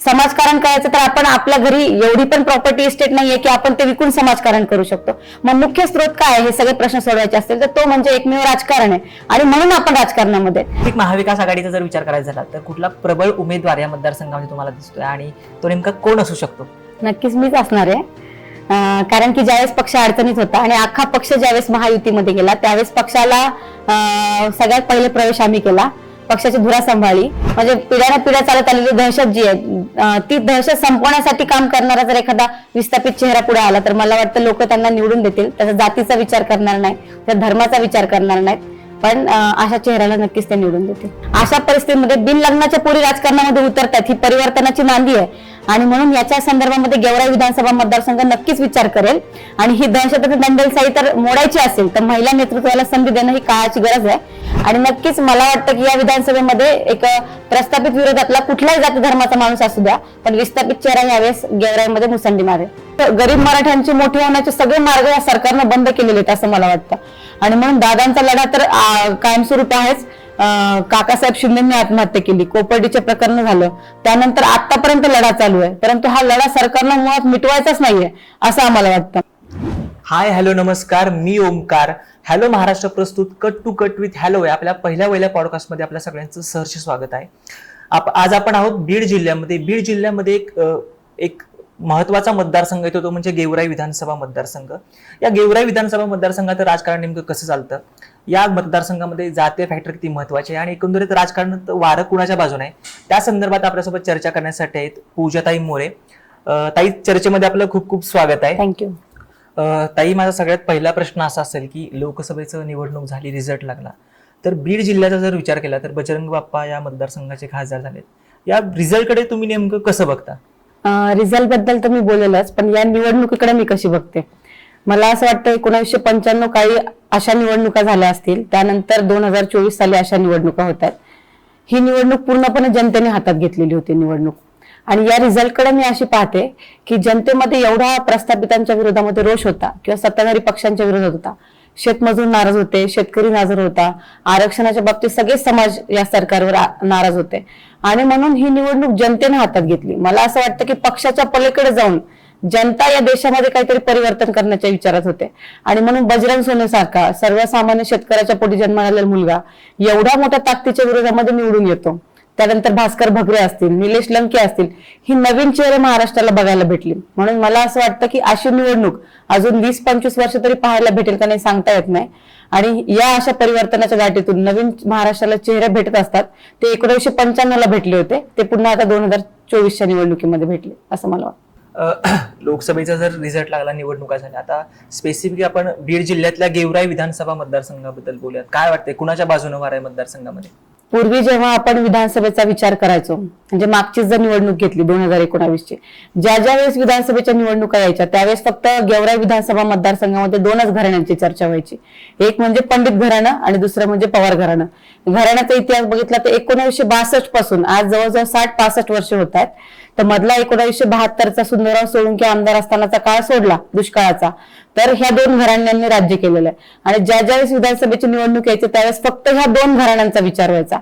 समाजकारण करायचं तर आपण आपल्या घरी एवढी पण प्रॉपर्टी इस्टेट नाहीये की आपण ते विकून समाजकारण करू शकतो. मग मुख्य स्रोत काय आहे हे सगळे प्रश्न सोडवायचे असतील तर तो म्हणजे एकमेव राजकारण आहे. आणि म्हणून आपण राजकारणामध्ये महाविकास आघाडीचा जर विचार करायचा झाला तर कुठला प्रबळ उमेदवार या मतदारसंघामध्ये तुम्हाला दिसतोय? आणि तो नेमका कोण असू शकतो? नक्कीच मीच असणार आहे. कारण की ज्यावेळेस पक्ष अडचणीत होता आणि अख्खा पक्ष ज्यावेळेस महायुतीमध्ये गेला त्यावेळेस पक्षाला सगळ्यात पहिले प्रवेश आम्ही केला. पक्षाची धुरा सांभाळली. म्हणजे पिढ्याने पिढ्या चालत आलेली दहशत जी आहे ती दहशत संपवण्यासाठी काम करणारा जर एखादा विस्थापित चेहरा पुढे आला तर मला वाटतं लोक त्यांना निवडून देतील. त्याचा जातीचा विचार करणार नाही त्या धर्माचा विचार करणार नाहीत. पण अशा चेहऱ्याला नक्कीच ते निवडून देतील. अशा परिस्थितीमध्ये बिन लग्नाच्या पुरी राजकारणामध्ये उतरतात ही परिवर्तनाची नांदी आहे. आणि म्हणून याच्या संदर्भामध्ये गेवराई विधानसभा मतदारसंघ नक्कीच विचार करेल. आणि ही दहशत दंडेलशाही तर मोडायची असेल तर महिला नेतृत्वाला संधी देणं ही काळाची गरज आहे. आणि नक्कीच मला वाटतं की या विधानसभेमध्ये एक प्रस्थापित विरोधातला कुठलाही जाती धर्माचा माणूस असू द्या पण विस्थापित चेहरा यावेळेस गेवराईमध्ये मुसंडी मारे तर गरीब मराठ्यांचे मोठे होण्याचे सगळे मार्ग या सरकारनं बंद केलेले आहेत असं मला वाटतं. आणि म्हणून दादांचा लढा तर कायमस्वरूप कायमस्वरूपी आहेच. काकासाहेब शिंदेंनी आत्महत्या केली कोपर्डीचे प्रकरण झालं. त्यानंतर आतापर्यंत लढा चालू आहे. परंतु हा लढा सरकारनं मुळात मिटवायचाच नाहीये असं आम्हाला वाटतं. हाय हॅलो नमस्कार. मी ओमकार हॅलो महाराष्ट्र प्रस्तुत cut to cut with hello या आपल्या पहिल्या पहिल्या पॉडकास्टमध्ये आपल्या सगळ्यांचं सहर्ष स्वागत आहे. आप आज आपण आहोत बीड जिल्ह्यामध्ये. बीड जिल्ह्यामध्ये एक एक महत्त्वाचा मतदारसंघ येतो तो म्हणजे गेवराई विधानसभा मतदारसंघ. या गेवराई विधानसभा मतदारसंघात राजकारण नेमकं कसं चालतं? या मतदारसंघामध्ये जातीय फॅक्टर किती महत्त्वाचे आहे? आणि एकंदरीत राजकारणात वारं कुणाच्या बाजूने आहे? त्या संदर्भात आपल्यासोबत चर्चा करण्यासाठी आहेत पूजाताई मोरे. ताई चर्चेमध्ये आपलं खूप खूप स्वागत आहे. थँक्यू ताई माझा सगळ्यात पहिला प्रश्न असा असेल की लोकसभेचं निवडणूक झाली रिझल्ट लागला तर बीड जिल्ह्याचा जर विचार केला तर बजरंग बाप्पा या मतदारसंघाचे खासदार झालेत. या रिझल्टकडे तुम्ही नेमकं कसं बघता? रिझल्टबद्दल तर मी बोलेलच पण या निवडणुकीकडे मी कशी बघते? मला असं वाटतं एकोणीसशे पंच्याण्णव काही अशा निवडणुका झाल्या असतील त्यानंतर दोन हजार चोवीस साली अशा निवडणुका होत आहेत ही निवडणूक पूर्णपणे जनतेने हातात घेतलेली होती निवडणूक. आणि या रिझल्टकडे मी अशी पाहते की जनतेमध्ये एवढा प्रस्थापितांच्या विरोधामध्ये रोष होता किंवा सत्ताधारी पक्षांच्या विरोधात होता. शेतमजूर नाराज होते शेतकरी नाराज होता आरक्षणाच्या बाबतीत सगळे समाज या सरकारवर नाराज होते. आणि म्हणून ही निवडणूक जनतेने हातात घेतली. मला असं वाटतं की पक्षाच्या पलीकडे जाऊन जनता या देशामध्ये काहीतरी परिवर्तन करण्याच्या विचारात होते. आणि म्हणून बजरंग सोनेसारखा सर्वसामान्य शेतकऱ्याच्या पोटी जन्माला मुलगा एवढ्या मोठ्या ताकदीच्या विरोधामध्ये निवडून येतो. त्यानंतर भास्कर भगरे असतील निलेश लंके असतील ही नवीन चेहरे महाराष्ट्राला बघायला भेटली. म्हणून मला असं वाटतं की अशी निवडणूक अजून वीस पंचवीस वर्ष तरी पाहायला भेटेल का नाही सांगता येत नाही. आणि या अशा परिवर्तनाच्या गाठीतून नवीन महाराष्ट्राला चेहरे भेटत असतात. ते एकोणीसशे पंच्याण्णव ला भेटले होते. ते पुन्हा आता दोन हजार चोवीसच्या निवडणुकीमध्ये भेटले असं मला वाटतं. लोकसभेचा जर रिझल्ट लागला निवडणुका झाल्या आता स्पेसिफिक आपण बीड जिल्ह्यातल्या गेवराई विधानसभा मतदारसंघाबद्दल बोलूयात. काय वाटतंय? कुणाच्या बाजूने वार आहे मतदारसंघामध्ये? पूर्वी जेव्हा आपण विधानसभेचा विचार करायचो म्हणजे मागचीच जर निवडणूक घेतली दोन हजार एकोणावीसची ज्या ज्या वेळेस विधानसभेच्या निवडणुका यायच्या त्यावेळेस फक्त गेवराई विधानसभा मतदारसंघामध्ये दोनच घराण्यांची चर्चा व्हायची. एक म्हणजे पंडित घराणं आणि दुसरं म्हणजे पवार घराणं. घराण्याचा इतिहास बघितला तर एकोणीसशे बासष्टपासून आज जवळजवळ साठ पासष्ट वर्ष होत आहेत. तर मधला एकोणाशे बहात्तरचा सुंदरराव सोळंकी आमदार असतानाचा काळ सोडला दुष्काळाचा. तर ह्या दोन घराण्यांनी राज्य केलेलं आहे. आणि ज्या ज्यावेळेस विधानसभेची निवडणूक यायची त्यावेळेस फक्त ह्या दोन घराण्यांचा विचार व्हायचा.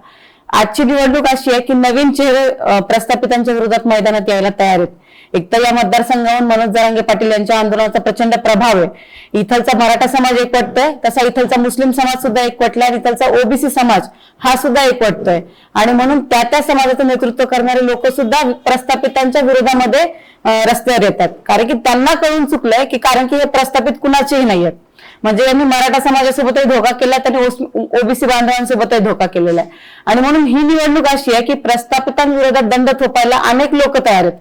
आजची निवडणूक अशी आहे की नवीन चेहरे प्रस्थापितांच्या विरोधात मैदानात यायला तयार आहेत. एक तर या मतदारसंघावर मनोज जरांगे पाटील यांच्या आंदोलनाचा प्रचंड प्रभाव आहे. इथलचा मराठा समाज एकवटतोय तसा इथलचा मुस्लिम समाज सुद्धा एकवटलाय आणि इथलचा ओबीसी समाज हा सुद्धा एकवटतोय आणि म्हणून त्या त्या समाजाचं नेतृत्व करणारे लोक सुद्धा प्रस्थापितांच्या विरोधामध्ये रस्त्यावर येतात. कारण की त्यांना कळून चुकलंय की कारण की हे प्रस्थापित कुणाचेही नाही आहेत म्हणजे यांनी मराठा समाजासोबतही धोका केला त्यांनी ओबीसी बांधवांसोबतही धोका केलेला आहे. आणि म्हणून ही निवडणूक अशी आहे की प्रस्थापितांविरोधात दंड थोपायला अनेक लोक तयार आहेत.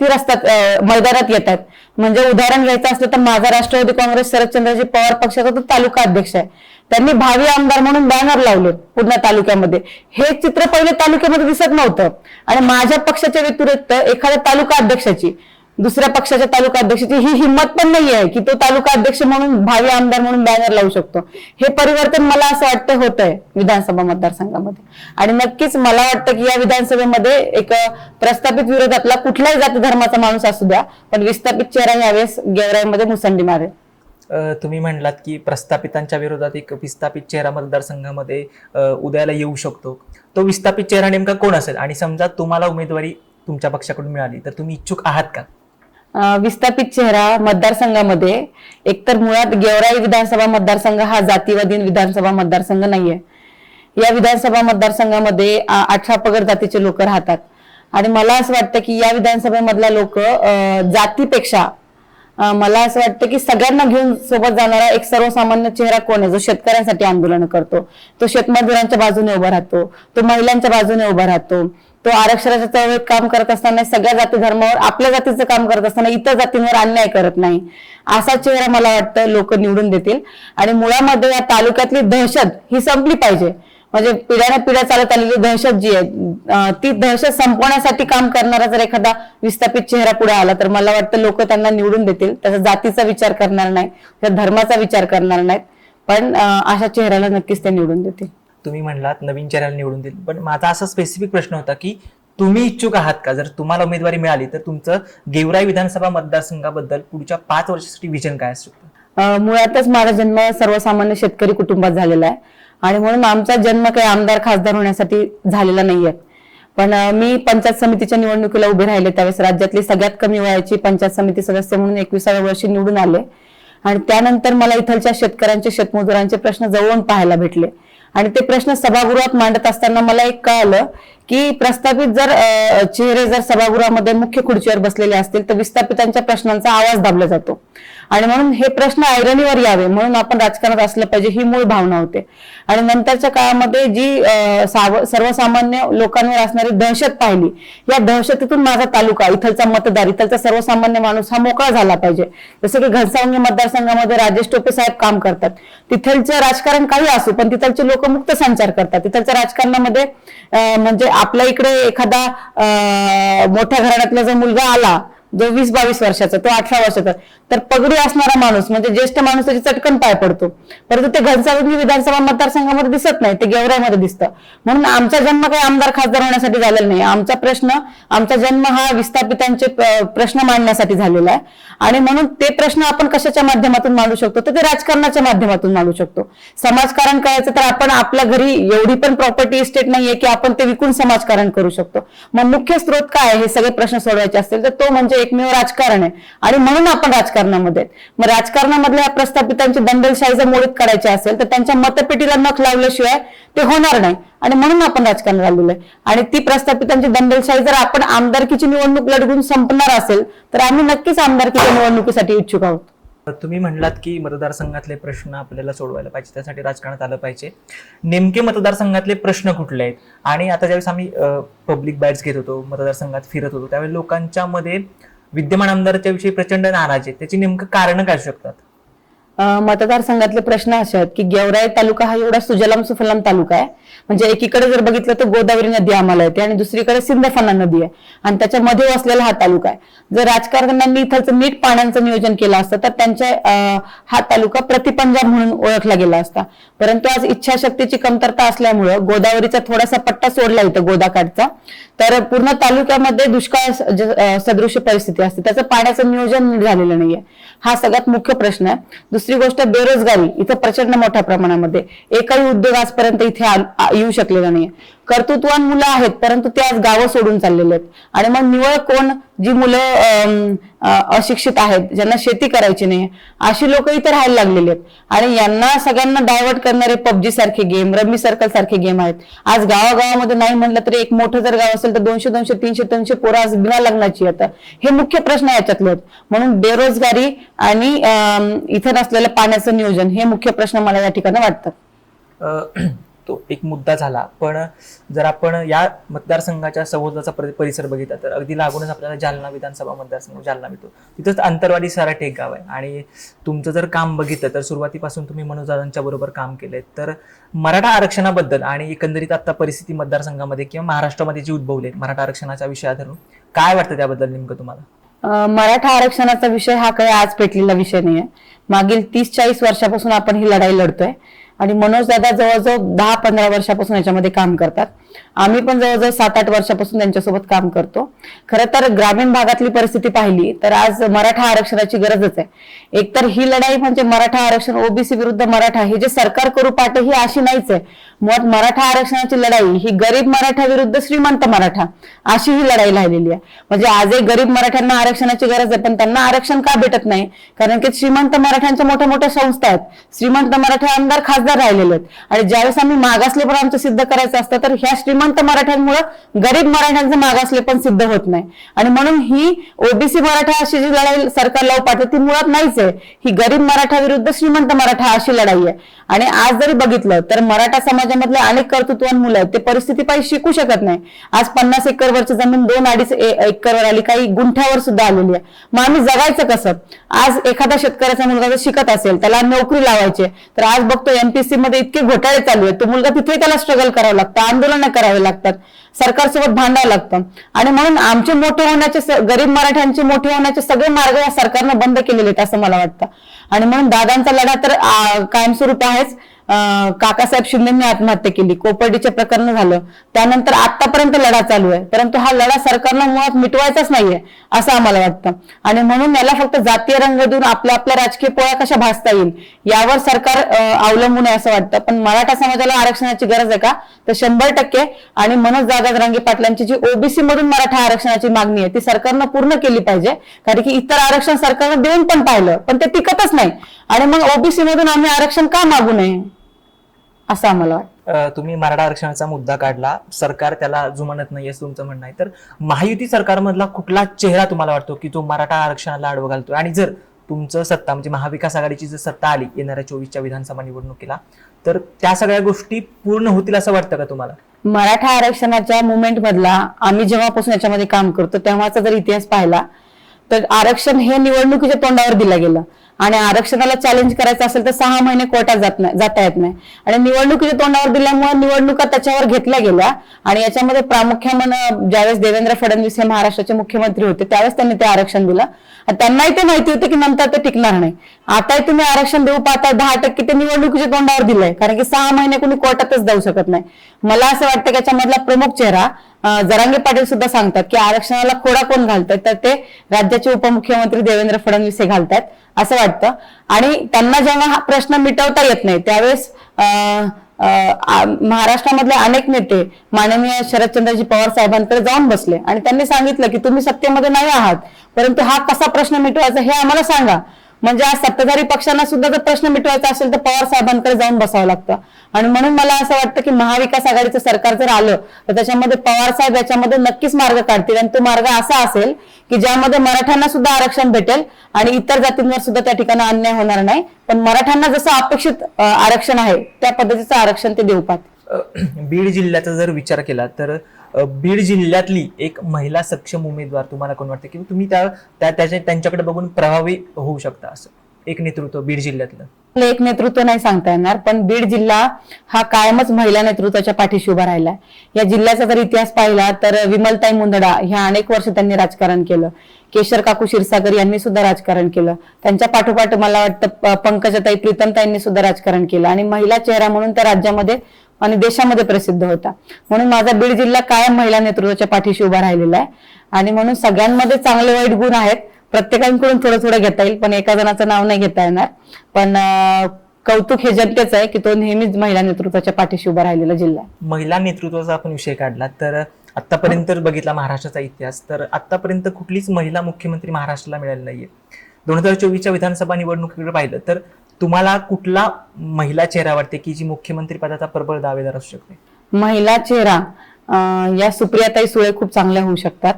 ती रस्त्यात मैदानात येतात. म्हणजे उदाहरण घ्यायचं असलं तर माझा राष्ट्रवादी काँग्रेस शरदचंद्रजी पवार पक्षाचा तो तालुका अध्यक्ष आहे. त्यांनी भावी आमदार म्हणून बॅनर लावले पूर्ण तालुक्यामध्ये. हे चित्र पहिले तालुक्यामध्ये दिसत नव्हतं. आणि माझ्या पक्षाच्या व्यतिरिक्त एखाद्या तालुका अध्यक्षाची दुसऱ्या पक्षाच्या तालुका अध्यक्षाची ही हिंमत पण नाही आहे की तो तालुका अध्यक्ष म्हणून भावी आमदार म्हणून बॅनर लावू शकतो. हे परिवर्तन मला असं वाटतं होत आहे विधानसभा मतदारसंघामध्ये. आणि नक्कीच मला वाटतं की या विधानसभेमध्ये एक प्रस्थापित विरोधातला कुठल्याही जाती धर्माचा माणूस असू द्या पण विस्थापित चेहरा यावेळेस गेवराईमध्ये मुसंडी मारेल. तुम्ही म्हणलात की प्रस्थापितांच्या विरोधात एक विस्थापित चेहरा मतदारसंघामध्ये उदयाला येऊ शकतो. तो विस्थापित चेहरा नेमका कोण असेल? आणि समजा तुम्हाला उमेदवारी तुमच्या पक्षाकडून मिळाली तर तुम्ही इच्छुक आहात का? विस्थापित चेहरा मतदारसंघामध्ये. एकतर मुळात गेवराई विधानसभा मतदारसंघ हा जातीवादी विधानसभा मतदारसंघ नाहीये. या विधानसभा मतदारसंघामध्ये अठरा पगड जातीचे लोक राहतात. आणि मला असं वाटतं की या विधानसभेमधला लोक जातीपेक्षा मला असं वाटतं की सगळ्यांना घेऊन सोबत जाणारा एक सर्वसामान्य चेहरा कोण आहे? जो शेतकऱ्यांसाठी आंदोलन करतो. तो शेतमजुरांच्या बाजूने उभा राहतो. तो महिलांच्या बाजूने उभा राहतो. तो आरक्षणाच्या चळवळीत काम करत असताना सगळ्या जाती धर्मावर आपल्या जातीचं काम करत असताना इतर जातींवर अन्याय करत नाही. असा चेहरा मला वाटतं लोक निवडून देतील. आणि मुळामध्ये या तालुक्यातली दहशत ही संपली पाहिजे. म्हणजे पिढ्याने पिढ्या चालत आलेली दहशत जी आहे ती दहशत संपवण्यासाठी काम करणारा जर एखादा विस्थापित चेहरा पुढे आला तर मला वाटतं लोक त्यांना निवडून देतील. त्याचा जातीचा विचार करणार नाही त्या धर्माचा विचार करणार नाहीत. पण अशा चेहऱ्याला नक्कीच ते निवडून देतील. तुम्ही म्हणलात नवीन चेहऱ्याला निवडून देईल पण माझा असा स्पेसिफिक प्रश्न होता की तुम्ही इच्छुक आहात का? जर तुम्हाला उमेदवारी मिळाली तर तुमचं गेवराई विधानसभा मतदारसंघाबद्दल पुढच्या पाच वर्षासाठी विजन काय असू शकतं? मुळातच माझा जन्म सर्वसामान्य शेतकरी कुटुंबात झालेला आहे. आणि म्हणून आमचा जन्म काही आमदार खासदार होण्यासाठी झालेला नाहीये. पण मी पंचायत समितीच्या निवडणुकीला उभे राहिले त्यावेळेस राज्यातली सगळ्यात कमी वयाची पंचायत समिती सदस्य म्हणून एकविसाव्या वर्षी निवडून आले. आणि त्यानंतर मला इथलच्या शेतकऱ्यांचे शेतमजुरांचे प्रश्न जवळून पाहायला भेटले. आणि ते प्रश्न सभागृहात मांडत असताना मला एक कळालं की प्रस्थापित जर अं, चेहरे जर सभागृहामध्ये मुख्य खुर्चीवर बसलेले असतील तर विस्थापितांच्या प्रश्नांचा आवाज दाबला जातो. आणि म्हणून हे प्रश्न ऐरणीवर यावे म्हणून आपण राजकारणात असलं पाहिजे ही मूळ भावना होते. आणि नंतरच्या काळामध्ये जी साव- सर्वसामान्य लोकांवर असणारी दहशत पाहिली या दहशतीतून माझा तालुका इथलचा मतदार इथलचा सर्वसामान्य माणूस हा मोकळा झाला पाहिजे. जसं की घनसावंगी मतदारसंघामध्ये राजेश टोपे साहेब काम करतात. तिथलचं राजकारण काही असो पण तिथलचे लोक मुक्त संचार करतात. तिथलच्या राजकारणामध्ये म्हणजे आपल्या इकडे एखादा मोठ्या घराण्यातला जो मुलगा आला जो वीस बावीस वर्षाचा तो अठरा वर्षाचा तर पगडी असणारा माणूस म्हणजे ज्येष्ठ माणूस त्याची चटकन पाय पडतो. परंतु ते घनसावंगी विधानसभा मतदारसंघामध्ये दिसत नाही ते गेवराईमध्ये दिसतं. म्हणून आमचा जन्म काही आमदार खासदार होण्यासाठी झालेला नाही. आमचा प्रश्न आमचा जन्म हा विस्थापितांचे प्रश्न मांडण्यासाठी झालेला आहे. आणि म्हणून ते प्रश्न आपण कशाच्या माध्यमातून मांडू शकतो? तर ते राजकारणाच्या माध्यमातून मांडू शकतो. समाजकारण करायचं तर आपण आपल्या घरी एवढी पण प्रॉपर्टी इस्टेट नाहीये की आपण ते विकून समाजकारण करू शकतो. मग मुख्य स्रोत काय आहे? हे सगळे प्रश्न सोडवायचे असतील तर तो म्हणजे एकमेव राजकारण आहे. आणि म्हणून आपण राजकारणामध्ये मग राजकारणामधल्या या प्रस्थापितांची दंडलशाही जर मोडीत करायची असेल तर त्यांच्या मतपेटीला नख लावल्याशिवाय ते होणार नाही. आणि म्हणून आपण राजकारण आलेलो आहे. आणि ती प्रस्थापितांची दंडलशाही जर आपण आमदारकीची निवडणूक लढवून संपणार असेल तर आम्ही नक्कीच आमदारकीच्या निवडणुकीसाठी इच्छुक आहोत. तुम्ही म्हणलात की मतदारसंघातले प्रश्न आपल्याला सोडवायला पाहिजे त्यासाठी राजकारणात आलं पाहिजे. नेमके मतदारसंघातले प्रश्न कुठले आहेत? आणि आता ज्यावेळेस आम्ही पब्लिक बाईट्स घेत होतो मतदारसंघात फिरत होतो त्यावेळी लोकांच्या मध्ये विद्यमान आमदाराच्या विषयी प्रचंड नाराज आहे त्याची नेमकं कारण काय शकतात? मतदारसंघातले प्रश्न असे आहेत की गेवराई तालुका हा एवढा सुजलाम सुफलाम तालुका आहे. म्हणजे एकीकडे जर बघितलं तर गोदावरी नदी आम्हाला येते आणि दुसरीकडे सिंदफना नदी आहे. आणि त्याच्यामध्ये वसलेला हा तालुका आहे. जर राजकारण्यांनी इथलचं नीट पाण्याचं नियोजन केलं असतं तर त्यांच्या हा तालुका प्रतिपंजाब म्हणून ओळखला गेला असता. परंतु आज इच्छाशक्तीची कमतरता असल्यामुळं गोदावरीचा थोडासा पट्टा सोडला इथं गोदाकाठचा. तर पूर्ण तालुक्यामध्ये दुष्काळ सदृश परिस्थिती असते. त्याचं पाण्याचं नियोजन झालेलं नाहीये. हा सगळ्यात मुख्य प्रश्न आहे. दुसरी गोष्ट बेरोजगारी. इथं प्रचंड मोठ्या प्रमाणामध्ये. एकही उद्योग आजपर्यंत इथे येऊ शकलेला नाहीये. कर्तृत्वान मुलं आहेत परंतु ते आज गावं सोडून चाललेले आहेत. आणि मग निवळ कोण? जी मुलं अशिक्षित आहेत ज्यांना शेती करायची नाही अशी लोक इथे राहायला लागलेली आहेत. आणि यांना सगळ्यांना डायव्हर्ट करणारे पबजी सारखे गेम रमी सर्कल सारखे गेम आहेत. आज गावागावामध्ये नाही म्हणलं तरी एक मोठं जर गाव असेल तर दोनशे दोनशे तीनशे तीनशे पोरं आज बिना लग्नाची येतात हे मुख्य प्रश्न याच्यातले आहेत. म्हणून बेरोजगारी आणि इथे नसलेलं पाण्याचं नियोजन हे मुख्य प्रश्न मला या ठिकाणी वाटतात तो एक मुद्दा झाला. पण जर आपण या मतदारसंघाच्या सभोवताचा परिसर बघितला तर अगदी लागूनच आपल्याला जालना विधानसभा मतदारसंघ जालना मिळतो. तिथंच अंतरवाडी सराट एक गाव आहे. आणि तुमचं जर काम बघितलं तर सुरुवातीपासून तुम्ही मनोजांच्या बरोबर काम केलंय. तर मराठा आरक्षणाबद्दल आणि एकंदरीत आता परिस्थिती मतदारसंघामध्ये किंवा महाराष्ट्रामध्ये जी उद्भवली मराठा आरक्षणाच्या विषया धरून काय वाटतं त्याबद्दल नेमकं तुम्हाला? मराठा आरक्षणाचा विषय हा काही आज पेटलेला विषय नाही आहे मागील तीस चाळीस वर्षापासून आपण ही लढाई लढतोय. आणि मनोज दादा जवळजवळ दहा पंधरा वर्षापासून याच्यामध्ये काम करतात. आम्ही पण जवळजवळ सात आठ वर्षापासून त्यांच्यासोबत काम करतो. खरं तर ग्रामीण भागातली परिस्थिती पाहिली तर आज मराठा आरक्षणाची गरजच आहे. एकतर ही लढाई म्हणजे मराठा आरक्षण ओबीसी विरुद्ध मराठा हे जे सरकार करू पाठ ही अशी नाहीच आहे. मग मराठा आरक्षणाची लढाई ही गरीब मराठा विरुद्ध श्रीमंत मराठा अशी ही लढाई राहिलेली आहे. म्हणजे आजही गरीब मराठ्यांना आरक्षणाची गरज आहे पण त्यांना आरक्षण का भेटत नाही? कारण की श्रीमंत मराठ्यांच्या मोठ्या मोठ्या संस्था आहेत. श्रीमंत मराठा आमदार खासदार राहिलेले आहेत. आणि ज्यावेळेस आम्ही मागासले पण आमचं सिद्ध करायचं असतं तर ह्या श्रीमंत मराठ्यांमुळे गरीब मराठ्यांचं मागासले पण सिद्ध होत नाही. आणि म्हणून ही ओबीसी मराठा अशी जी लढाई सरकार लावू पाठवते ती मुळात नाहीच आहे. ही गरीब मराठा विरुद्ध श्रीमंत मराठा अशी लढाई आहे. आणि आज जरी बघितलं तर मराठा समाजामधले अनेक कर्तृत्वान मुलं आहेत ते परिस्थिती पाहिजे शिकू शकत नाही. आज पन्नास एकरवरची जमीन दोन अडीच एकर एकरवर आली काही गुंठ्यावर सुद्धा आलेली आहे. मग आम्ही जगायचं कसं? आज एखादा शेतकऱ्याचा मुलगा जर शिकत असेल त्याला नोकरी लावायची तर आज बघतो एमपीसी मध्ये इतके घोटाळे चालू आहेत तो मुलगा तिथे त्याला स्ट्रगल करावं लागतं. आंदोलन करावे लागतात. सरकारसोबत भांडावं लागतं. आणि म्हणून आमचे मोठे होण्याचे गरीब मराठ्यांचे मोठे होण्याचे सगळे मार्ग या सरकारनं बंद केलेले आहेत असं मला वाटतं. आणि म्हणून दादांचा लढा तर कायमस्वरूपी आहेच. काकासाहेब शिंदेंनी आत्महत्या केली. कोपर्डीचे प्रकरण झालं. त्यानंतर आतापर्यंत लढा चालू आहे. परंतु हा लढा सरकारनं मुळात मिटवायचाच नाहीये असं आम्हाला वाटतं. आणि म्हणून याला फक्त जातीय रंग देऊन आपल्या आपल्या राजकीय पोळ्या कशा भासता येईल यावर सरकार अवलंबून आहे असं वाटतं. पण मराठा समाजाला आरक्षणाची गरज आहे का? तर शंभर टक्के. आणि मनोज जाधव रांगे पाटलांची जी ओबीसी मधून मराठा आरक्षणाची मागणी आहे ती सरकारनं पूर्ण केली पाहिजे. कारण की इतर आरक्षण सरकारनं देऊन पण पाहिलं पण ते टिकतच नाही. आणि मग ओबीसी मधून आम्ही आरक्षण का मागू नये? असं आम्हाला वाटतं. तुम्ही मराठा आरक्षणाचा मुद्दा काढला. सरकार त्याला जुमानत नाही असं तुमचं म्हणणं आहे. तर महायुती सरकारमधला कुठला चेहरा तुम्हाला वाटतो की जो मराठा आरक्षणाला आडवं घालतोय? आणि जर तुमचं सत्ता म्हणजे महाविकास आघाडीची जर सत्ता आली येणाऱ्या चोवीसच्या विधानसभा निवडणुकीला तर त्या सगळ्या गोष्टी पूर्ण होतील असं वाटतं का तुम्हाला? मराठा आरक्षणाच्या मुवमेंट मधला आम्ही जेव्हापासून याच्यामध्ये काम करतो तेव्हाचा जर इतिहास पाहिला तर आरक्षण हे निवडणुकीच्या तोंडावर दिलं गेलं. आणि आरक्षणाला चॅलेंज करायचं असेल तर सहा महिने कोर्टात जात नाही जाता येत नाही. आणि निवडणुकीच्या तोंडावर दिल्यामुळे निवडणुका त्याच्यावर घेतल्या गेल्या. आणि याच्यामध्ये प्रामुख्यानं ज्यावेळेस देवेंद्र फडणवीस हे महाराष्ट्राचे मुख्यमंत्री होते त्यावेळेस त्यांनी ते आरक्षण दिलं. त्यांनाही ते माहिती होते की नंतर ते टिकणार नाही. आताही तुम्ही आरक्षण देऊ पाहता दहा टक्के ते निवडणुकीच्या तोंडावर दिलंय. कारण की सहा महिने कोणी कोर्टातच जाऊ शकत नाही. मला असं वाटतं की याच्यामधला प्रमुख चेहरा जरांगे पाटील सुद्धा सांगतात की आरक्षणाला खोडा कोण घालतात तर ते राज्याचे उपमुख्यमंत्री देवेंद्र फडणवीस हे घालतात असं वाटतं. आणि त्यांना जेव्हा हा प्रश्न मिटवता येत नाही त्यावेळेस अं, महाराष्ट्रामधले अनेक नेते माननीय शरदचंद्रजी पवार साहेबांकडे जाऊन बसले. आणि त्यांनी सांगितलं की तुम्ही सत्तेमध्ये नाही आहात परंतु हा कसा प्रश्न मिटवायचा हे आम्हाला सांगा. म्हणजे आज सत्ताधारी पक्षांना सुद्धा जर प्रश्न मिटवायचा असेल तर पवार साहेबांकडे जाऊन बसावं लागतं. आणि म्हणून मला असं वाटतं की महाविकास आघाडीचं सरकार जर आलं तर त्याच्यामध्ये पवार साहेब याच्यामध्ये नक्कीच मार्ग काढतील. आणि तो मार्ग असा असेल की ज्यामध्ये मराठ्यांना सुद्धा आरक्षण भेटेल आणि इतर जातींवर सुद्धा त्या ठिकाणी अन्याय होणार नाही. पण मराठ्यांना जसं अपेक्षित आरक्षण आहे त्या पद्धतीचं आरक्षण ते देऊ पाहत बीड जिल्ह्याचा जर विचार केला तर बीड जिल्ह्यातली एक महिला सक्षम उमेदवार तुम्हाला कोण वाटतं? किंवा तुम्ही त्या त्याच्या त्यांच्याकडे बघून प्रभावी होऊ शकता असं. एक नेतृत्व बीड जिल्ह्यातलं. एक नेतृत्व नाही सांगता येणार पण बीड जिल्हा हा कायमच महिला नेतृत्वाच्या पाठीशी उभा राहिला या जिल्ह्याचा जर इतिहास पाहिला तर विमलताई मुंदडा ह्या अनेक वर्ष त्यांनी राजकारण केलं. केशर काकू क्षीरसागर यांनी सुद्धा राजकारण केलं. त्यांच्या पाठोपाठ मला वाटतं पंकजताई पंकजाताई प्रीतमताईंनी सुद्धा राजकारण केलं. आणि महिला चेहरा म्हणून त्या राज्यामध्ये आणि देशामध्ये प्रसिद्ध होता. म्हणून माझा बीड जिल्हा कायम महिला नेतृत्वाच्या पाठीशी उभा राहिलेला आहे. आणि म्हणून सगळ्यांमध्ये चांगले वाईट गुण आहेत. प्रत्येकांकडून थोडं थोडं घेता येईल पण एका जणाचं नाव नाही घेता येणार. पण कौतुक हे जनतेच आहे की तो नेहमीच महिला नेतृत्वाच्या पाठीशी उभा राहिलेला जिल्हा महिला नेतृत्वाचा आपण विषय काढला तर आतापर्यंत बघितला महाराष्ट्राचा इतिहास तर आतापर्यंत कुठलीच महिला मुख्यमंत्री महाराष्ट्राला मिळाली नाहीये. दोन हजार चोवीसच्या विधानसभा निवडणुकीकडे पाहिलं तर तुम्हाला कुठला महिला चेहरा वाटते की जी मुख्यमंत्री पदाचा प्रबळ दावेदार असू शकते? महिला चेहरा या सुप्रियाताई सुळे खूप चांगल्या होऊ शकतात.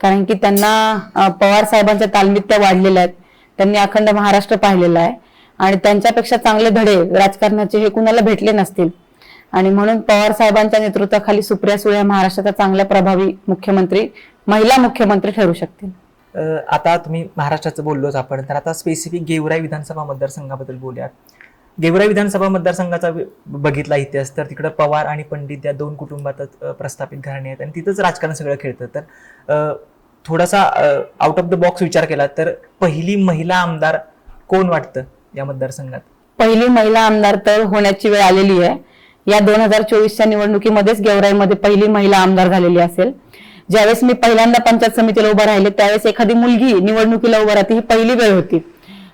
कारण की त्यांना पवार साहेबांच्या तालमीत त्या वाढलेल्या आहेत. त्यांनी अखंड महाराष्ट्र पाहिलेला आहे. आणि त्यांच्यापेक्षा चांगले धडे राजकारणाचे हे कुणाला भेटले नसतील. आणि म्हणून पवार साहेबांच्या नेतृत्वाखाली सुप्रिया सुळे महाराष्ट्राचा चांगल्या प्रभावी मुख्यमंत्री महिला मुख्यमंत्री ठरू शकतील. आता तुम्ही महाराष्ट्राचं बोललोच आपण तर आता स्पेसिफिक गेवराई विधानसभा मतदारसंघाबद्दल बोलूयात. गेवराई विधानसभा मतदारसंघाचा बघितला इतिहास तर तिकडं पवार आणि पंडित या दोन कुटुंबातच प्रस्थापित घराणे आहेत आणि तिथंच राजकारण सगळं खेळतं. तर थोडासा आउट ऑफ द बॉक्स विचार केला तर पहिली महिला आमदार कोण वाटतं या मतदारसंघात? पहिली महिला आमदार तर होण्याची वेळ आलेली आहे. या दोन हजार चोवीसच्या निवडणुकीमध्येच गेवराईमध्ये पहिली महिला आमदार झालेली असेल. ज्यावेळेस मी पहिल्यांदा पंचायत समितीला उभं राहिले त्यावेळेस एखादी मुलगी निवडणुकीला उभं राहते ही पहिली वेळ होती.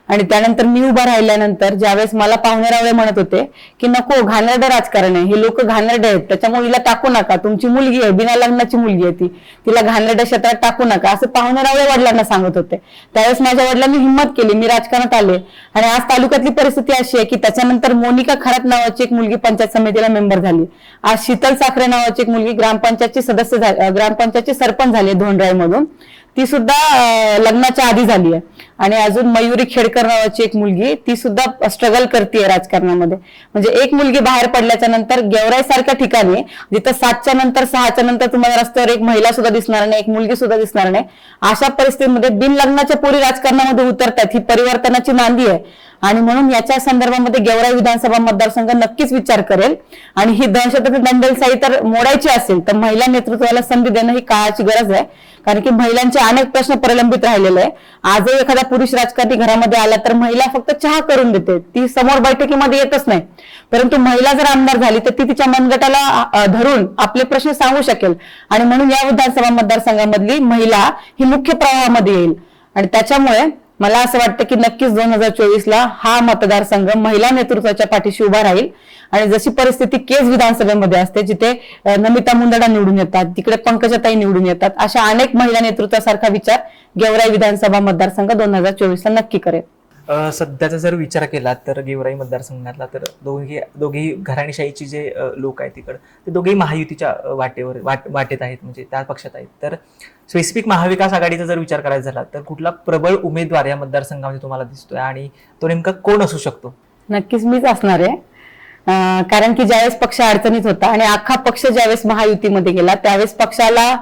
आणि त्यानंतर मी उभा राहिल्यानंतर ज्यावेळेस मला पाहुणेरावळे म्हणत होते की नको घाणेरडं राजकारण आहे. हे लोक घाणेरडे आहेत. त्याच्यामुळे हिला टाकू नका. तुमची मुलगी आहे बिना लग्नाची मुलगी आहे ती. तिला घाणेरड्या क्षेत्रात टाकू नका. असं पाहुणेरावळे वडिलांना सांगत होते. त्यावेळेस माझ्या वडिलांनी हिंमत केली. मी राजकारणात आले. आणि आज तालुक्यातली परिस्थिती अशी आहे की त्याच्यानंतर मोनिका खरात नावाची एक मुलगी पंचायत समितीला मेंबर झाली. आज शीतल साखरे नावाची एक मुलगी ग्रामपंचायतची सदस्य ग्रामपंचायतची सरपंच झाली धोंडराई मधून ती सुद्धा लग्नाच्या आधी झाली आहे. आणि अजून मयुरी खेडकर नावाची एक मुलगी ती सुद्धा स्ट्रगल करते राजकारणामध्ये. म्हणजे एक मुलगी बाहेर पडल्याच्या नंतर गेवराई सारख्या ठिकाणी जिथं सातच्या नंतर सहाच्या नंतर तुम्हाला रस्त्यावर एक महिला सुद्धा दिसणार नाही एक मुलगी सुद्धा दिसणार नाही अशा परिस्थितीमध्ये बिन लग्नाच्या पोरी राजकारणामध्ये उतरतात ही परिवर्तनाची नांदी आहे. आणि म्हणून याच्या संदर्भामध्ये गेवराई विधानसभा मतदारसंघ नक्कीच विचार करेल. आणि ही दहशत दंडेलशाही तर मोडायची असेल तर महिला नेतृत्वाला संधी देणं ही काळाची गरज आहे. कारण की महिलांचे अनेक प्रश्न प्रलंबित राहिलेले आहे. आजही एखादा पुरुष राजकारणी घरामध्ये आला तर महिला फक्त चहा करून देते. ती समोर बैठकीमध्ये येतच नाही. परंतु महिला जर आमदार झाली तर ती तिच्या मनगटाला धरून आपले प्रश्न सांगू शकेल. आणि म्हणून या विधानसभा मतदारसंघामधली महिला ही मुख्य प्रवाहामध्ये येईल. आणि त्याच्यामुळे मला असं वाटतं की नक्कीच दोन हजार चोवीसला हा मतदारसंघ महिला नेतृत्वाच्या पाठीशी उभा राहील. आणि जशी परिस्थिती केज विधानसभेमध्ये असते जिथे नमिता मुंदडा निवडून येतात तिकडे पंकजाताई निवडून येतात अशा अनेक महिला नेतृत्वासारखा विचार गेवराई विधानसभा मतदारसंघ दोन हजार चोवीसला नक्की करेल. सध्याचा जर विचार केला तर गेवराई मतदारसंघातला तर दोघी दोघेही घराणीशाहीचे जे लोक आहेत तिकडं ते दोघेही महायुतीच्या वाटेवर वाट वाटेत आहेत म्हणजे त्या पक्षात आहेत. तर स्पेसिफिक महाविकास आघाडीचा जर विचार करायचा झाला तर कुठला प्रबळ उमेदवार या मतदारसंघामध्ये तुम्हाला दिसतोय आणि तो नेमका कोण असू शकतो? नक्कीच मीच असणार आहे. कारण की ज्यावेळेस पक्ष अडचणीत होता आणि अख्खा पक्ष ज्यावेळेस महायुतीमध्ये गेला त्यावेळेस पक्षाला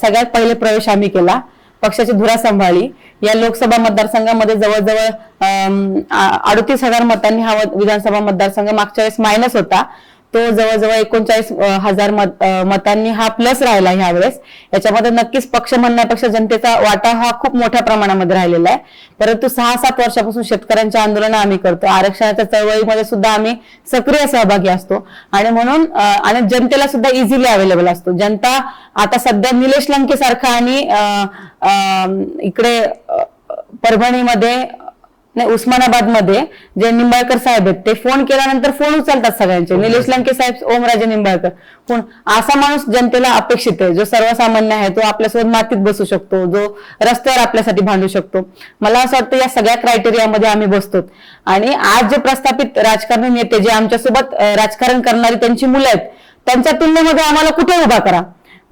सगळ्यात पहिले प्रवेश आम्ही केला पक्षाची धुरा सांभाळली. या लोकसभा मतदारसंघामध्ये जवळजवळ अडतीस हजार मतांनी हा विधानसभा मतदारसंघ मागच्या वेळेस मायनस होता. तो जवळजवळ एकोणचाळीस हजार मत मतांनी हा प्लस राहिला ह्या वेळेस याच्यामध्ये नक्कीच पक्ष म्हणण्यापेक्षा जनतेचा वाटा हा खूप मोठ्या प्रमाणामध्ये राहिलेला आहे. परंतु सहा सात वर्षापासून शेतकऱ्यांच्या आंदोलन आम्ही करतो. आरक्षणाच्या चळवळीमध्ये सुद्धा आम्ही सक्रिय सहभागी असतो. आणि म्हणून आणि जनतेला सुद्धा इझिली अवेलेबल असतो. जनता आता सध्या निलेश लंके सारखा आणि इकडे परभणीमध्ये नाही उस्मानाबादमध्ये जे निंबाळकर साहेब आहेत ते फोन केल्यानंतर फोन उचलतात सगळ्यांचे. निलेश लंके साहेब ओमराजे निंबाळकर. फोन असा माणूस जनतेला अपेक्षित आहे जो सर्वसामान्य आहे तो आपल्यासोबत मातीत बसू शकतो जो रस्त्यावर आपल्यासाठी भांडू शकतो. मला असं वाटतं या सगळ्या क्रायटेरियामध्ये आम्ही बसतो आणि आज जे प्रस्थापित राजकारणी नेते जे आमच्यासोबत राजकारण करणारी त्यांची मुलं आहेत त्यांच्या तुलनेमध्ये आम्हाला कुठे उभा करा?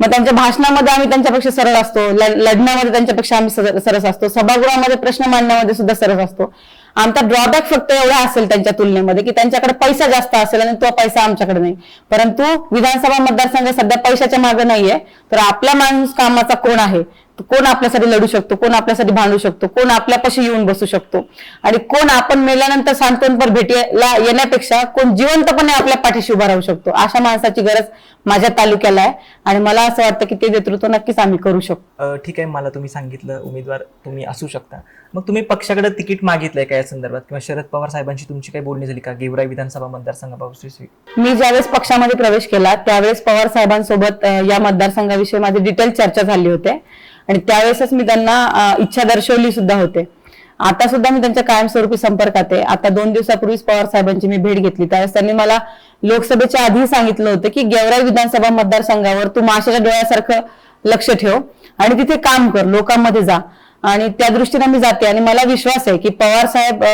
मग त्यांच्या भाषणामध्ये आम्ही त्यांच्यापेक्षा सरळ असतो. लढण्यामध्ये त्यांच्यापेक्षा आम्ही सरस असतो. सभागृहामध्ये प्रश्न मांडण्यामध्ये सुद्धा सरस असतो. आमचा ड्रॉबॅक फक्त एवढा असेल त्यांच्या तुलनेमध्ये की त्यांच्याकडे पैसा जास्त असेल आणि तो पैसा आमच्याकडे नाही. परंतु विधानसभा मतदारसंघ सध्या पैशाच्या मागे नाहीये. तर आपला माणूस कामाचा कोण आहे? कोण आपल्यासाठी लढू शकतो कोण आपल्यासाठी भांडू शकतो कोण आपल्यापाशी येऊन बसू शकतो. आणि कोण आपण मेल्यानंतर सांत्वनपर भेटीला येण्यापेक्षा कोण जिवंतपणे आपल्या पाठीशी उभा राहू शकतो अशा माणसाची गरज माझ्या तालुक्याला आहे. आणि मला असं वाटतं की ते नेतृत्व नक्कीच आम्ही करू शकतो. ठीक आहे मला तुम्ही सांगितलं उमेदवार तुम्ही असू शकता. मग तुम्ही पक्षाकडे तिकीट मागितलंय का या संदर्भात? किंवा शरद पवार साहेबांची तुमची काही बोलणी झाली का? गेवराई विधानसभा मतदारसंघाबाबत मी ज्यावेळेस पक्षामध्ये प्रवेश केला त्यावेळेस पवार साहेबांसोबत या मतदारसंघाविषयी माझी डिटेल चर्चा झाली होते. आणि त्यावेळेसच मी त्यांना इच्छा दर्शवली सुद्धा होते. आता सुद्धा मी त्यांच्या कायमस्वरूपी संपर्कात आहे. आता दोन दिवसापूर्वीच पवार साहेबांची मी भेट घेतली. त्यावेळेस त्यांनी मला लोकसभेच्या आधी सांगितलं होतं की गेवराई विधानसभा मतदारसंघावर तू माशाच्या डोळ्यासारखं लक्ष ठेव आणि तिथे काम कर लोकांमध्ये जा. आणि त्या दृष्टीने मी जाते आणि मला विश्वास आहे की पवार साहेब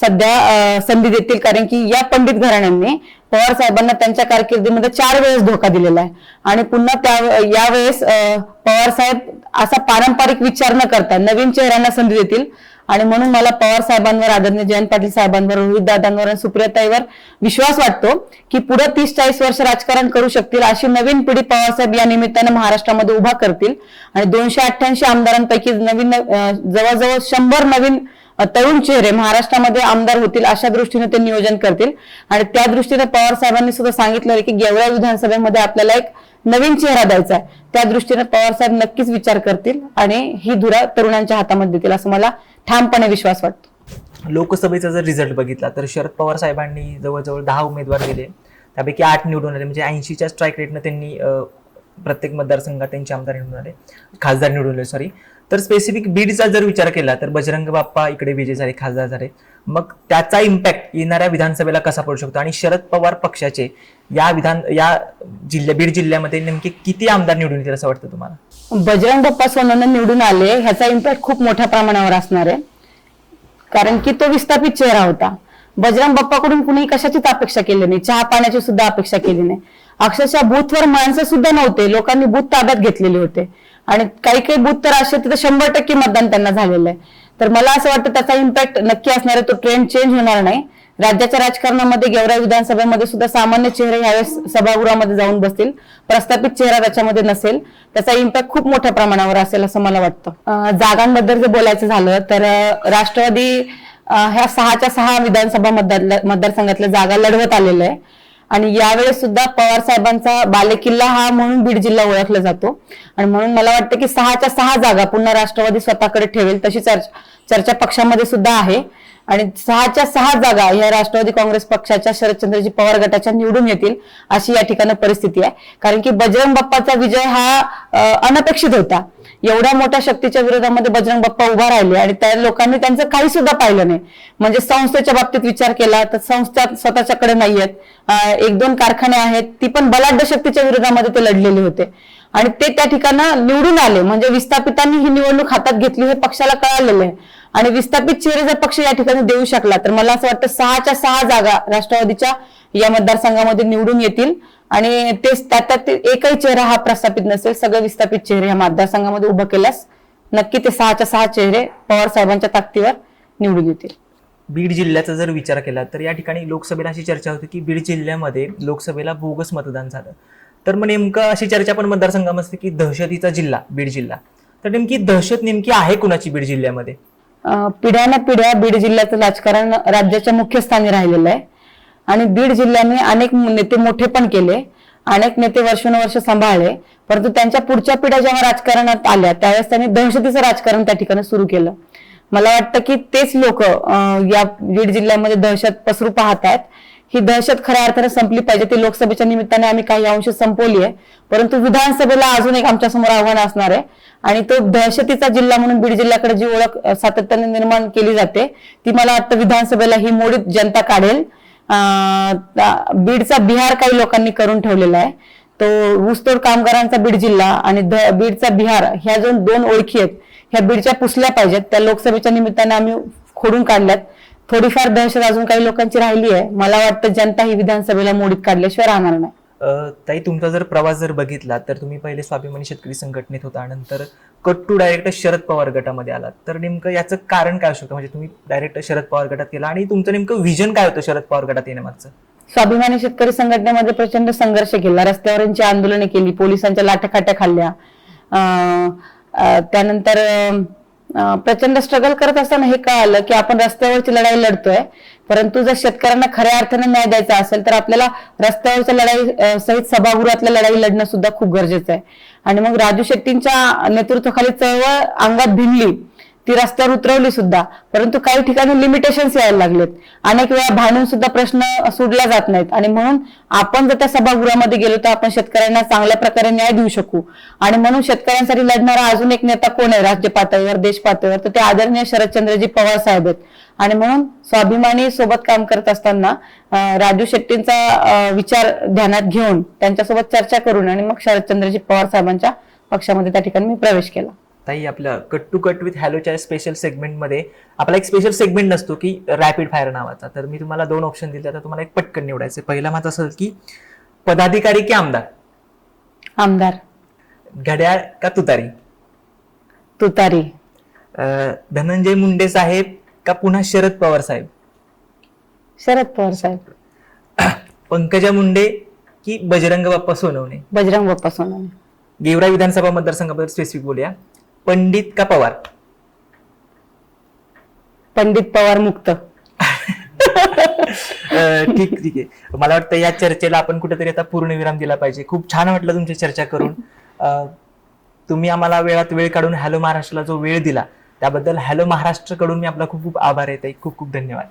सध्या संधी देतील. कारण की या पंडित घराण्यांनी पवार साहेबांना त्यांच्या कारकिर्दीमध्ये चार वेळेस धोका दिलेला आहे. आणि पुन्हा त्या यावेळेस पवार साहेब असा पारंपरिक विचार न करता नवीन चेहऱ्यांना संधी देतील. आणि म्हणून मला पवार साहेबांवर आदरणीय जयंत पाटील साहेबांवर रोहित दादांवर आणि सुप्रियाताईवर विश्वास वाटतो की पुढे तीस चाळीस वर्ष राजकारण करू शकतील अशी नवीन पिढी पवारसाहेब या निमित्तानं महाराष्ट्रामध्ये उभा करतील. आणि दोनशे अठ्ठ्याऐंशी आमदारांपैकी नवीन जवळजवळ शंभर नवीन तरुण चेहरे महाराष्ट्रामध्ये आमदार होतील अशा दृष्टीने ते नियोजन करतील. आणि त्या दृष्टीने पवार साहेबांनी सुद्धा सांगितलं आहे की गेवळ्या विधानसभेमध्ये आपल्याला एक नवीन चेहरा द्यायचा आहे. त्या दृष्टीने पवार साहेब नक्कीच विचार करतील आणि ही धुरा तरुणांच्या हातामध्ये देतील असं मला ठामपणे विश्वास वाटतो. लोकसभेचा जर रिझल्ट बघितला तर शरद पवार साहेबांनी जवळजवळ दहा उमेदवार दिले. त्यापैकी आठ निवडून आले. म्हणजे ऐंशीच्या स्ट्राईक रेटनं त्यांनी प्रत्येक मतदारसंघात त्यांचे आमदार निवडून आले. खासदार निवडून आले सॉरी तर स्पेसिफिक बीडचा जर विचार केला तर बजरंग बाप्पा इकडे विजय झाले खासदार झाले. मग त्याचा इम्पॅक्ट येणाऱ्या विधानसभेला कसा पडू शकतो? आणि शरद पवार पक्षाचे या विधान या जिल्ह्या बीड जिल्ह्यामध्ये नेमके किती आमदार निवडून येतील असं वाटतं तुम्हाला? बजरंग बाप्पा सोनवणे निवडून आले ह्याचा इम्पॅक्ट खूप मोठ्या प्रमाणावर असणार आहे. कारण की तो विस्थापित चेहरा होता. बजरंग बाप्पाकडून कुणी कशाचीच अपेक्षा केली नाही. चहा पाण्याची सुद्धा अपेक्षा केली नाही. अक्षरशः बूथवर माणसं सुद्धा नव्हते. लोकांनी बूथ ताब्यात घेतलेले होते. आणि काही काही बूथ तर असे तिथे शंभर टक्के मतदान त्यांना झालेलं आहे. तर मला असं वाटतं त्याचा इम्पॅक्ट नक्की असणार आहे तो ट्रेंड चेंज होणार नाही. राज्याच्या राजकारणामध्ये गेवराई विधानसभेमध्ये सुद्धा सामान्य चेहरे यावेळेस सभागृहामध्ये जाऊन बसतील. प्रस्थापित चेहरा त्याच्यामध्ये नसेल. त्याचा इम्पॅक्ट खूप मोठ्या प्रमाणावर असेल असं मला वाटतं. जागांबद्दल जर बोलायचं झालं तर राष्ट्रवादी ह्या सहाच्या सहा विधानसभा मतदार मतदारसंघातल्या जागा लढवत आलेल्या आहे. आणि यावेळेस सुद्धा पवार साहेबांचा बालेकिल्ला हा म्हणून बीड जिल्हा ओळखला जातो. आणि म्हणून मला वाटतं की सहाच्या सहा जागा पुन्हा राष्ट्रवादी स्वतःकडे ठेवेल तशी चर्चा चर्चा पक्षामध्ये सुद्धा आहे. आणि सहाच्या सहा जागा या राष्ट्रवादी काँग्रेस पक्षाच्या शरदचंद्रजी पवार गटाच्या निवडून येतील अशी या ठिकाणी परिस्थिती आहे. कारण की बजरंग बाप्पाचा विजय हा अनपेक्षित होता. एवढ्या मोठ्या शक्तीच्या विरोधामध्ये बजरंग बाप्पा उभा राहिले आणि त्या लोकांनी त्यांचं काही सुद्धा पाहिलं नाही. म्हणजे संस्थेच्या बाबतीत विचार केला तर संस्था स्वतःच्याकडे नाहीयेत. एक दोन कारखाने आहेत ती पण बलाढ्य शक्तीच्या विरोधामध्ये ते लढलेले होते. आणि ते त्या ठिकाणी निवडून आले. म्हणजे विस्थापितांनी ही निवडणूक हातात घेतली हे पक्षाला कळालेलं आहे. आणि विस्थापित चेहरे जर पक्ष या ठिकाणी देऊ शकला तर मला असं वाटतं सहाच्या सहा जागा राष्ट्रवादीच्या या मतदारसंघामध्ये निवडून येतील. आणि ते त्यात एकही चेहरा हा प्रस्थापित नसेल सगळे विस्थापित चेहरे या मतदारसंघामध्ये उभं केल्यास नक्की ते सहाच्या सहा चेहरे पवार साहेबांच्या ताकदीवर निवडून येतील. बीड जिल्ह्याचा जर विचार केला तर या ठिकाणी लोकसभेला अशी चर्चा होती की बीड जिल्ह्यामध्ये लोकसभेला बोगस मतदान झालं. तर मग नेमकं अशी चर्चा पण मतदारसंघामध्ये की दहशतीचा जिल्हा बीड जिल्हा. तर नेमकी दहशत नेमकी आहे कुणाची बीड जिल्ह्यामध्ये? पिढ्याना पिढ्या बीड जिल्ह्याचं राजकारण राज्याच्या मुख्य स्थानी राहिलेलं आहे. आणि बीड जिल्ह्याने अनेक नेते मोठे पण केले अनेक नेते वर्षानुवर्ष सांभाळले परंतु त्यांच्या पुढच्या पिढ्या जेव्हा राजकारणात आल्या त्यावेळेस त्यांनी दहशतीचं राजकारण त्या ठिकाणी सुरू केलं. मला वाटतं की तेच लोक या बीड जिल्ह्यामध्ये दहशत पसरू पाहत आहेत. ही दहशत खऱ्या अर्थाने संपली पाहिजे. ती लोकसभेच्या निमित्ताने आम्ही काही अंश संपवली आहे. परंतु विधानसभेला अजून एक आमच्यासमोर आव्हान असणार आहे. आणि तो दहशतीचा जिल्हा म्हणून बीड जिल्ह्याकडे जी ओळख सातत्याने निर्माण केली जाते ती मला वाटतं विधानसभेला ही मोडीत जनता काढेल. बीडचा बिहार काही लोकांनी करून ठेवलेला आहे. तो ऊसतोड कामगारांचा बीड जिल्हा आणि बीडचा बिहार ह्या जो दोन ओळखी आहेत. ह्या बीडच्या पुसल्या पाहिजेत. त्या लोकसभेच्या निमित्ताने आम्ही खोडून काढल्यात. थोडीफार दहशत अजून काही लोकांची राहिली आहे. मला वाटतं जनता ही विधानसभेला मोडीत काढल्याशिवाय राहणार नाही. ताई तुमचा जर प्रवास जर बघितला तर तुम्ही पहिले स्वाभिमानी शेतकरी संघटनेत होता नंतर cut to direct Sharad Pawar गटामध्ये आलात. तर नेमकं याचं कारण काय असू शकतं? म्हणजे तुम्ही डायरेक्ट शरद पवार गटात गेला आणि तुमचं नेमकं विजन काय होतं शरद पवार गटात येण्यामागचं? स्वाभिमानी शेतकरी संघटनेमध्ये प्रचंड संघर्ष केला. रस्त्यावरची आंदोलने केली पोलिसांच्या लाठ्याखाट्या खाल्ल्या. त्यानंतर प्रचंड स्ट्रगल करत असताना हे कळालं की आपण रस्त्यावरची लढाई लढतोय. परंतु जर शेतकऱ्यांना खऱ्या अर्थाने न्याय द्यायचा असेल तर आपल्याला रस्त्यावरच्या लढाई सहित सभागृहातल्या लढाई लढणं सुद्धा खूप गरजेचं आहे. आणि मग राजू शेट्टींच्या नेतृत्वाखाली चळवळ अंगात भिनली ती रस्त्यावर उतरवली सुद्धा. परंतु काही ठिकाणी लिमिटेशन्स यायला लागलेत. अनेक वेळा भांडून सुद्धा प्रश्न सोडला जात नाहीत. आणि म्हणून आपण जर त्या सभागृहामध्ये गेलो तर आपण शेतकऱ्यांना चांगल्या प्रकारे न्याय देऊ शकू. आणि म्हणून शेतकऱ्यांसाठी लढणारा अजून एक नेता कोण आहे? राज्य पातळीवर देश पातळीवर? तर ते आदरणीय शरदचंद्रजी पवार साहेब आहेत. आणि म्हणून स्वाभिमानी सोबत काम करत असताना राजू शेट्टींचा विचार ध्यानात घेऊन त्यांच्यासोबत चर्चा करून आणि मग शरदचंद्रजी पवार साहेबांच्या पक्षामध्ये त्या ठिकाणी मी प्रवेश केला. ताई आपल्या कट टू कट विथ हॅलोच्या स्पेशल सेगमेंटमध्ये आपला एक स्पेशल सेगमेंट नसतो की रॅपिड फायर नावाचा. तर मी तुम्हाला दोन ऑप्शन दिले आता तुम्हाला एक पटकन निवडायचं पहिला माझं असं की पदाधिकारी की आमदार? आमदार. घड्याळ का तुतारी? तुतारी. अं, धनंजय मुंडे साहेब का पुन्हा शरद पवार साहेब? शरद पवार साहेब. पंकजा मुंडे की बजरंग बाप्पा सोनवणे? बजरंग बाप्पा सोनवणे. गेवरा विधानसभा मतदारसंघाबद्दल स्पेसिफिक बोलूया. पंडित का पवार? पंडित पवार मुक्त. अं, ठीक ठीक आहे. मला वाटतं या चर्चेला आपण कुठेतरी आता पूर्णविराम दिला पाहिजे. खूप छान वाटलं तुमची चर्चा करून. अं, तुम्ही आम्हाला वेळात वेळ काढून हॅलो महाराष्ट्राला जो वेळ दिला त्याबद्दल हॅलो महाराष्ट्रकडून मी आपला खूप खूप आभार आहे ताई. खूप खूप धन्यवाद.